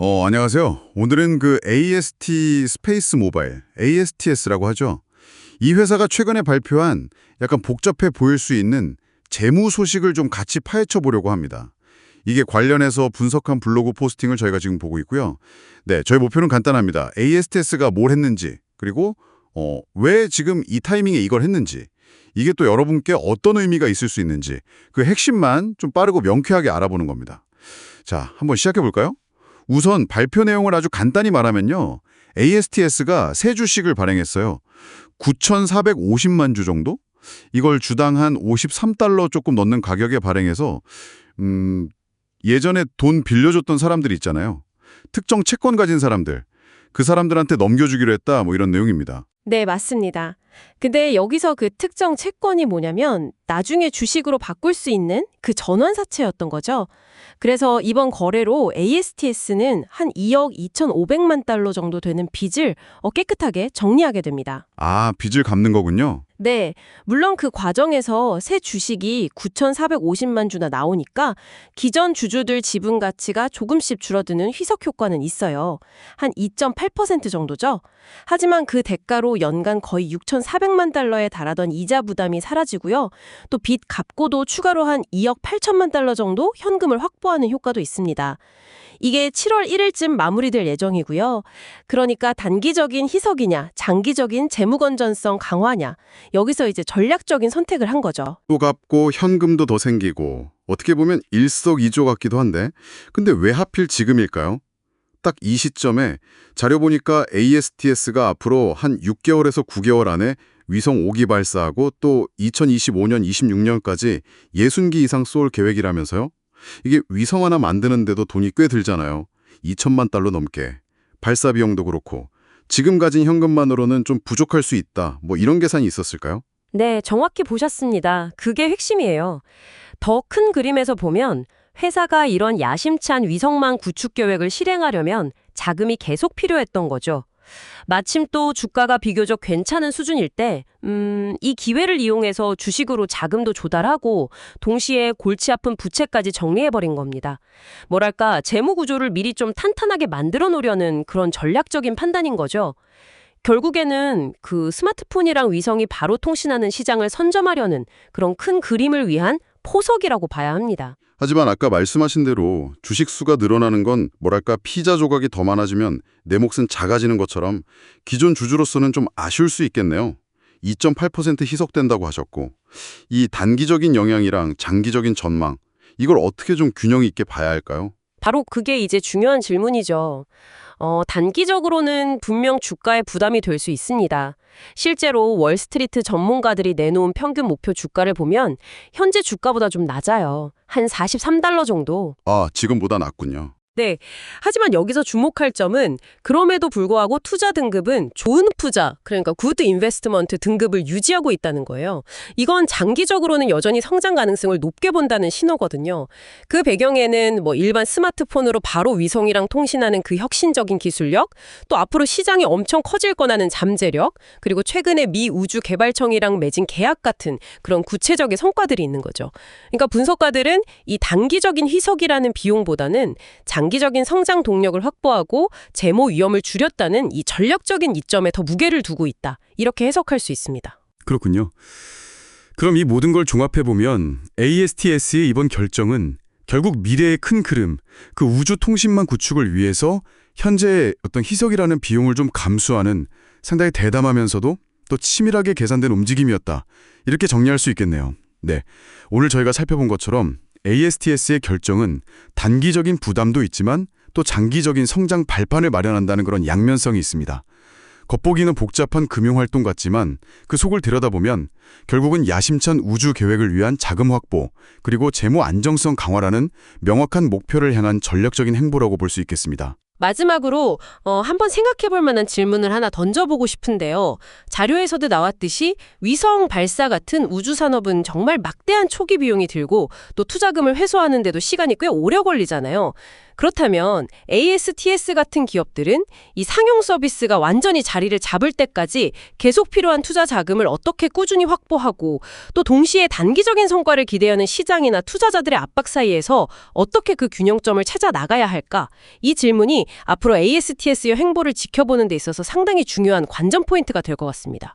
어, 안녕하세요. 오늘은 그 AST 스페이스 모바일, ASTS라고 하죠. 이 회사가 최근에 발표한 약간 복잡해 보일 수 있는 재무 소식을 좀 같이 파헤쳐 보려고 합니다. 이게 관련해서 분석한 블로그 포스팅을 저희가 지금 보고 있고요. 네, 저희 목표는 간단합니다. ASTS가 뭘 했는지, 그리고 어, 왜 지금 이 타이밍에 이걸 했는지, 이게 또 여러분께 어떤 의미가 있을 수 있는지 그 핵심만 좀 빠르고 명쾌하게 알아보는 겁니다. 자, 한번 시작해 볼까요? 우선 발표 내용을 아주 간단히 말하면요. ASTS가 세 주씩을 발행했어요. 9,450만 주 정도? 이걸 주당 한 53달러 조금 넘는 가격에 발행해서 음, 예전에 돈 빌려줬던 사람들 있잖아요. 특정 채권 가진 사람들. 그 사람들한테 넘겨주기로 했다 뭐 이런 내용입니다. 네, 맞습니다. 근데 여기서 그 특정 채권이 뭐냐면 나중에 주식으로 바꿀 수 있는 그 전환사채였던 거죠. 그래서 이번 거래로 ASTS는 한 2억 2,500만 달러 정도 되는 빚을 어, 깨끗하게 정리하게 됩니다. 아, 빚을 갚는 거군요. 네, 물론 그 과정에서 새 주식이 9,450만 주나 나오니까 기존 주주들 지분 가치가 조금씩 줄어드는 희석 효과는 있어요. 한 2.8% 정도죠. 하지만 그 대가로 연간 거의 6,400만 달러에 달하던 이자 부담이 사라지고요. 또 빚 갚고도 추가로 한 2억 8천만 달러 정도 현금을 확보하는 효과도 있습니다. 이게 7월 1일쯤 마무리될 예정이고요. 그러니까 단기적인 희석이냐, 장기적인 재무 건전성 강화냐, 여기서 이제 전략적인 선택을 한 거죠. 또 갚고 현금도 더 생기고 어떻게 보면 일석이조 같기도 한데 근데 왜 하필 지금일까요? 딱 이 시점에 자료 보니까 ASTS가 앞으로 한 6개월에서 9개월 안에 위성 5기 발사하고 또 2025년, 26년까지 60기 이상 쏠 계획이라면서요? 이게 위성 하나 만드는데도 돈이 꽤 들잖아요. 2천만 달러 넘게. 발사 비용도 그렇고 지금 가진 현금만으로는 좀 부족할 수 있다. 뭐 이런 계산이 있었을까요? 네, 정확히 보셨습니다. 그게 핵심이에요. 더 큰 그림에서 보면 회사가 이런 야심찬 위성망 구축 계획을 실행하려면 자금이 계속 필요했던 거죠. 마침 또 주가가 비교적 괜찮은 수준일 때, 음, 이 기회를 이용해서 주식으로 자금도 조달하고 동시에 골치 아픈 부채까지 정리해버린 겁니다. 뭐랄까, 재무 구조를 미리 좀 탄탄하게 만들어 놓으려는 그런 전략적인 판단인 거죠. 결국에는 그 스마트폰이랑 위성이 바로 통신하는 시장을 선점하려는 그런 큰 그림을 위한 포석이라고 봐야 합니다. 하지만 아까 말씀하신 대로 주식 수가 늘어나는 건 뭐랄까 피자 조각이 더 많아지면 내 몫은 작아지는 것처럼 기존 주주로서는 좀 아쉬울 수 있겠네요. 2.8% 희석된다고 하셨고 이 단기적인 영향이랑 장기적인 전망 이걸 어떻게 좀 균형 있게 봐야 할까요? 바로 그게 이제 중요한 질문이죠. 어, 단기적으로는 분명 주가에 부담이 될 수 있습니다. 실제로 월스트리트 전문가들이 내놓은 평균 목표 주가를 보면 현재 주가보다 좀 낮아요. 한 43달러 정도. 아, 지금보다 낫군요. 네. 하지만 여기서 주목할 점은 그럼에도 불구하고 투자 등급은 좋은 투자, 그러니까 굿 인베스트먼트 등급을 유지하고 있다는 거예요. 이건 장기적으로는 여전히 성장 가능성을 높게 본다는 신호거든요. 그 배경에는 뭐 일반 스마트폰으로 바로 위성이랑 통신하는 그 혁신적인 기술력, 또 앞으로 시장이 엄청 커질 거라는 잠재력, 그리고 최근에 미 우주 개발청이랑 맺은 계약 같은 그런 구체적인 성과들이 있는 거죠. 그러니까 분석가들은 이 단기적인 희석이라는 비용보다는 장 기적인 성장 동력을 확보하고 재무 위험을 줄였다는 이 전략적인 이점에 더 무게를 두고 있다. 이렇게 해석할 수 있습니다. 그렇군요. 그럼 이 모든 걸 종합해보면 ASTS의 이번 결정은 결국 미래의 큰 그림, 그 우주 통신망 구축을 위해서 현재의 어떤 희석이라는 비용을 좀 감수하는 상당히 대담하면서도 또 치밀하게 계산된 움직임이었다. 이렇게 정리할 수 있겠네요. 네. 오늘 저희가 살펴본 것처럼 ASTS의 결정은 단기적인 부담도 있지만 또 장기적인 성장 발판을 마련한다는 그런 양면성이 있습니다. 겉보기는 복잡한 금융활동 같지만 그 속을 들여다보면 결국은 야심찬 우주 계획을 위한 자금 확보 그리고 재무 안정성 강화라는 명확한 목표를 향한 전략적인 행보라고 볼 수 있겠습니다. 마지막으로 어, 한번 생각해 볼 만한 질문을 하나 던져보고 싶은데요. 자료에서도 나왔듯이 위성 발사 같은 우주 산업은 정말 막대한 초기 비용이 들고 또 투자금을 회수하는 데도 시간이 꽤 오래 걸리잖아요. 그렇다면 ASTS 같은 기업들은 이 상용 서비스가 완전히 자리를 잡을 때까지 계속 필요한 투자 자금을 어떻게 꾸준히 확보하고 또 동시에 단기적인 성과를 기대하는 시장이나 투자자들의 압박 사이에서 어떻게 그 균형점을 찾아 나가야 할까? 이 질문이 앞으로 ASTS의 행보를 지켜보는 데 있어서 상당히 중요한 관전 포인트가 될 것 같습니다.